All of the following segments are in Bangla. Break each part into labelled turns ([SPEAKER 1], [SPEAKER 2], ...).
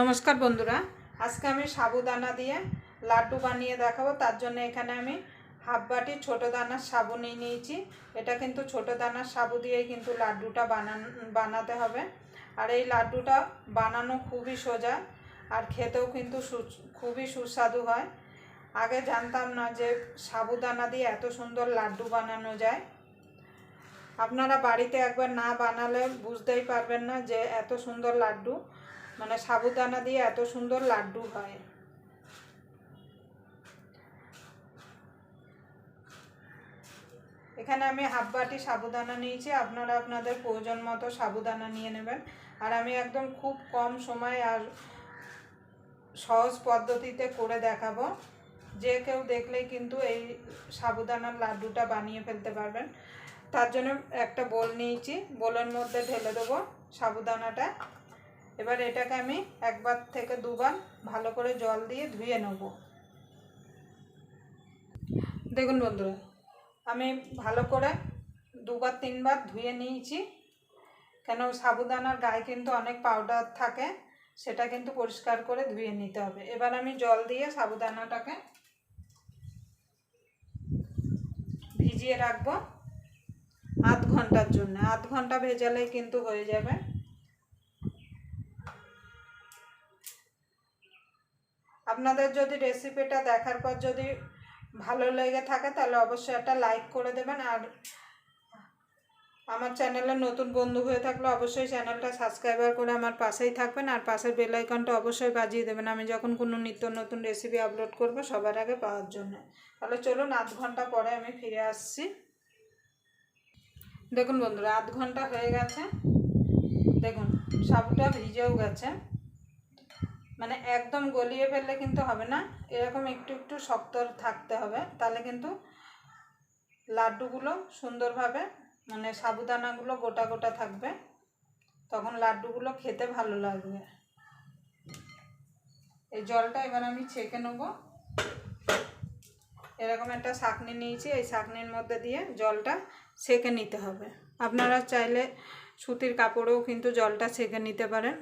[SPEAKER 1] নমস্কার বন্ধুরা, আজকে আমি সাবুদানা দিয়ে লাড্ডু বানিয়ে দেখাবো। তার জন্য এখানে আমি হাফ বাটি ছোটো দানার সাবু নিয়ে নিয়েছি। এটা কিন্তু ছোটো দানার সাবু দিয়েই কিন্তু লাড্ডুটা বানান, বানাতে হবে। আর এই লাড্ডুটা বানানো খুবই সোজা আর খেতেও কিন্তু খুবই সুস্বাদু হয়। আগে জানতাম না যে সাবুদানা দিয়ে এত সুন্দর লাড্ডু বানানো যায়। আপনারা বাড়িতে একবার না বানালে বুঝতেই পারবেন না যে এত সুন্দর লাড্ডু। মানে সাবুদানা দিয়ে এত সুন্দর লাড্ডু হয়। এখানে আমি হাফ বাটি সাবুদানা নিয়েছি, আপনারা আপনাদের প্রয়োজন মতো সাবুদানা নিয়ে নেবেন। আর আমি একদম খুব কম সময় আর সহজ পদ্ধতিতে করে দেখাবো। যে কেউ দেখলেই কিন্তু এই সাবুদানার লাড্ডুটা বানিয়ে ফেলতে পারবেন। তার জন্য একটা বোল নিয়েছি, বোলের মধ্যে ঢেলে দেবো সাবুদানাটা। এবার এটাকে আমি একবার থেকে দুবার ভালো করে জল দিয়ে ধুয়ে নেব। দেখুন বন্ধুরা, আমি ভালো করে দুবার তিনবার ধুয়ে নিয়েছি। কেন সাবুদানার গায়ে কিন্তু অনেক পাউডার থাকে, সেটা কিন্তু পরিষ্কার করে ধুয়ে নিতে হবে। এবার আমি জল দিয়ে সাবুদানাটাকে ভিজিয়ে রাখব আধ ঘণ্টার জন্য। আধ ঘণ্টা ভেজালেই কিন্তু হয়ে যাবে। আপনাদের যদি রেসিপিটা দেখার পর যদি ভালো লেগে থাকে, তাহলে অবশ্যই একটা লাইক করে দেবেন। আর আমার চ্যানেলে নতুন বন্ধু হয়ে থাকলে অবশ্যই চ্যানেলটা সাবস্ক্রাইবার করে আমার পাশেই থাকবেন। আর পাশের বেল আইকনটা অবশ্যই বাজিয়ে দেবেন। আমি যখন কোনো নিত্য নতুন রেসিপি আপলোড করব সবার আগে পাওয়ার জন্য। তাহলে চলুন, আধ ঘণ্টা পরে আমি ফিরে আসছি। দেখুন বন্ধুরা, আধ ঘণ্টা হয়ে গেছে। দেখুন সাবুটা ভিজেও গেছে। মানে একদম গলিয়ে ফেললে কিন্তু হবে না। এরকম একটু একটু শক্ত থাকতে হবে। তাহলে কিন্তু লাড্ডুগুলো সুন্দরভাবে মানে সাবুদানাগুলো গোটা গোটা থাকবে। তখন লাড্ডুগুলো খেতে ভালো লাগবে। এই জলটা এবার আমি ছেঁকে নেব। এরকম একটা ছাঁকনি নিয়েছি। এই ছাঁকনির মধ্যে দিয়ে জলটা ছেঁকে নিতে হবে। আপনারা চাইলে সুতির কাপড়েও কিন্তু জলটা ছেঁকে নিতে পারেন।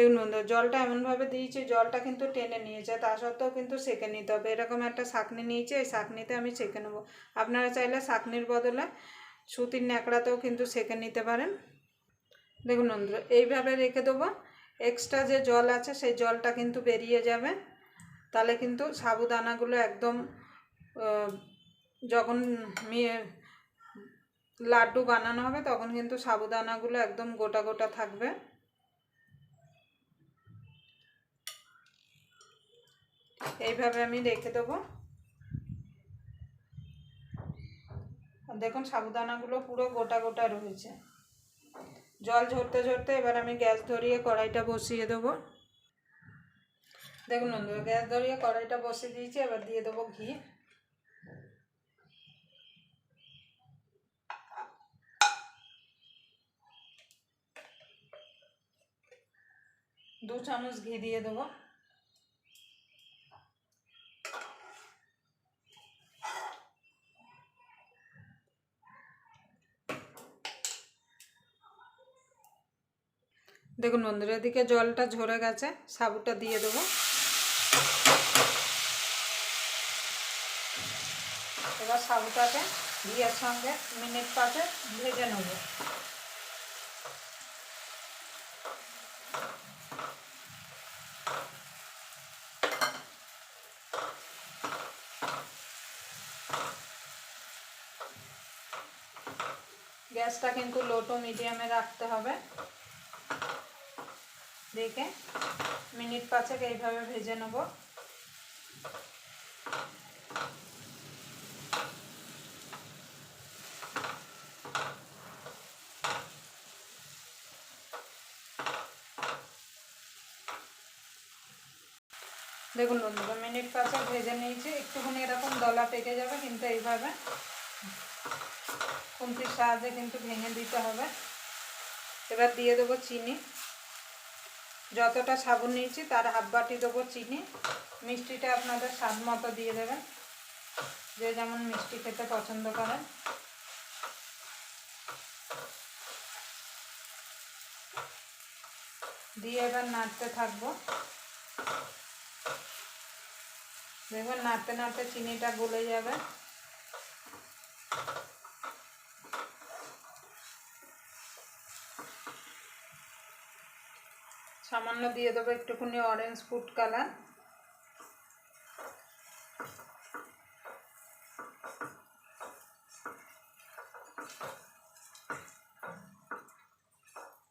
[SPEAKER 1] দেখুন বন্ধু জলটা এমনভাবে দিয়েছি, জলটা কিন্তু টেনে নিয়েছে তা সত্ত্বেও কিন্তু সেঁকে নিতে হবে। এরকম একটা ছাঁকনি নিয়েছি, এই ছাঁকনিতে আমি সেঁকে নেব। আপনারা চাইলে ছাঁকনির বদলে সুতির ন্যাকড়াতেও কিন্তু সেঁকে নিতে পারেন। দেখুন বন্ধু এইভাবে রেখে দেবো। এক্সট্রা যে জল আছে, সেই জলটা কিন্তু বেরিয়ে যাবে। তাহলে কিন্তু সাবুদানাগুলো একদম যখন লাড্ডু বানানো হবে, তখন কিন্তু সাবুদানাগুলো একদম গোটা গোটা থাকবে। এইভাবে আমি রেখে দেবো। দেখুন সাবুদানাগুলো পুরো গোটা গোটা রয়েছে। জল ঝরতে ঝরতে এবার আমি গ্যাস ধরিয়ে কড়াইটা বসিয়ে দেবো। দেখুন বন্ধু গ্যাস ধরিয়ে কড়াইটা বসিয়ে দিয়েছি, এবার দিয়ে দেবো ঘি। দু চামচ ঘি দিয়ে দেবো। দেখুন বন্ধুরা, এদিকে জলটা ঝরে গেছে, সাবুটা দিয়ে দেবো। এবার সাবুটাকে ঘিয়ের সঙ্গে মিনিট পাঁচে ভেজে নেব। গ্যাসটা কিন্তু লো টু মিডিয়ামে রাখতে হবে। দেখে মিনিট পাঁচেক এইভাবে ভেজে নেব। দেখুন বন্ধুরা মিনিট পাঁচেক ভেজে নিয়েছি। একটুখানি এরকম দলা পেকে যাবে কিন্তু এইভাবে। খুন্তির সাহায্যে কিন্তু ভেঙে দিতে হবে। এবার দিয়ে দেবো চিনি। যতটা সাবুন নিয়েছি, তার হাফ বাটি দেবো চিনি। মিষ্টিটা আপনাদের স্বাদ মতো দিয়ে দেবেন। যে যেমন মিষ্টি খেতে পছন্দ করেন। দিয়ে এবার নাড়তে থাকব। দেখবেন নাড়তে নাড়তে চিনিটা গলে যাবে। সামান্য দিয়ে দেবো একটুখানি অরেঞ্জ ফুড কালার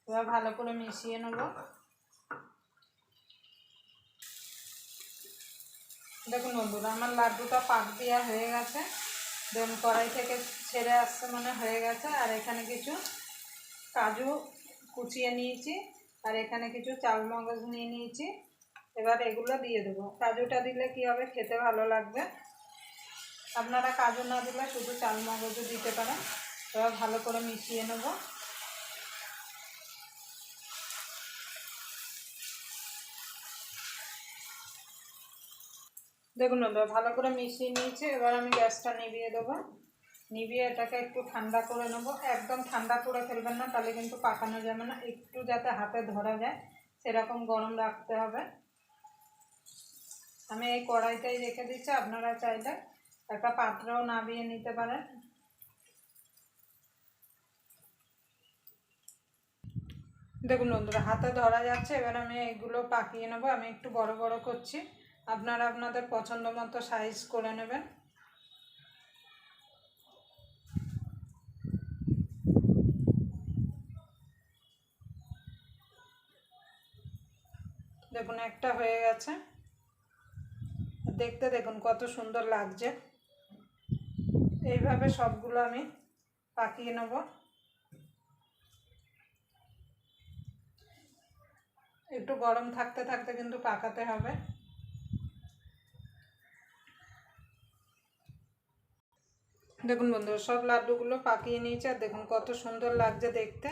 [SPEAKER 1] এবার ভালো করে মিশিয়ে নেব। দেখুন বন্ধুরা, আমার লাড্ডুটা পাক দেওয়া হয়ে গেছে। দেন কড়াই থেকে ছেড়ে আসছে মানে হয়ে গেছে। আর এখানে কিছু কাজু কুচিয়ে নিয়েছি। আর এখানে কিছু চাল মগজ নিয়ে নিয়েছি। এবার এগুলো দিয়ে দেবো। কাজুটা দিলে কি হবে? খেতে ভালো লাগবে। আপনারা কাজু না দিলে শুধু চাল মগজও দিতে পারেন। এবার ভালো করে মিশিয়ে নেব। দেখুন ভালো করে মিশিয়ে নিয়েছি। এবার আমি গ্যাসটা নিভিয়ে দেবো। নিভিয়ে এটাকে একটু ঠান্ডা করে নেব। একদম ঠান্ডা করে ফেলবেন না, তাহলে কিন্তু পাকানো যাবে না। একটু যাতে হাতে ধরা যায়, সেরকম গরম রাখতে হবে। আমি এই কড়াইটাই রেখে দিচ্ছি, আপনারা চাইলে একটা পাত্রও নামিয়ে নিতে পারেন। দেখুন বন্ধুরা, হাতে ধরা যাচ্ছে, এবার আমি এগুলো পাকিয়ে নেব। আমি একটু বড় বড় করছি, আপনারা আপনাদের পছন্দ মতো সাইজ করে নেবেন। দেখুন, একটা হয়ে গেছে। দেখতে দেখুন, কত সুন্দর লাগছে। এইভাবে সবগুলো আমি পাকিয়ে নেব। একটু গরম থাকতে থাকতে কিন্তু পাকাতে হবে। দেখুন বন্ধুরা, সব লাড্ডুগুলো পাকিয়ে নিয়েছে, আর দেখুন কত সুন্দর লাগছে দেখতে।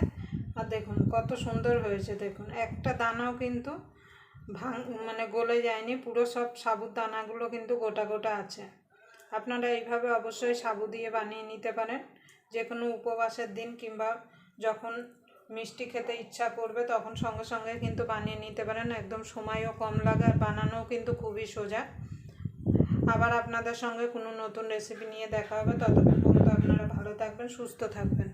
[SPEAKER 1] আর দেখুন, কত সুন্দর হয়েছে, দেখুন। একটা দানাও কিন্তু ভাঙ মানে গলে যায়নি, পুরো সব সাবুর দানাগুলো কিন্তু গোটা গোটা আছে। আপনারা এইভাবে অবশ্যই সাবু দিয়ে বানিয়ে নিতে পারেন। যে কোনো উপবাসের দিন কিংবা যখন মিষ্টি খেতে ইচ্ছা করবে, তখন সঙ্গে সঙ্গে কিন্তু বানিয়ে নিতে পারেন। একদম সময়ও কম লাগে আর বানানোও কিন্তু খুবই সোজা। আবার আপনাদের সঙ্গে কোনো নতুন রেসিপি নিয়ে দেখা হবে। ততক্ষণ পর্যন্ত আপনারা ভালো থাকবেন, সুস্থ থাকবেন।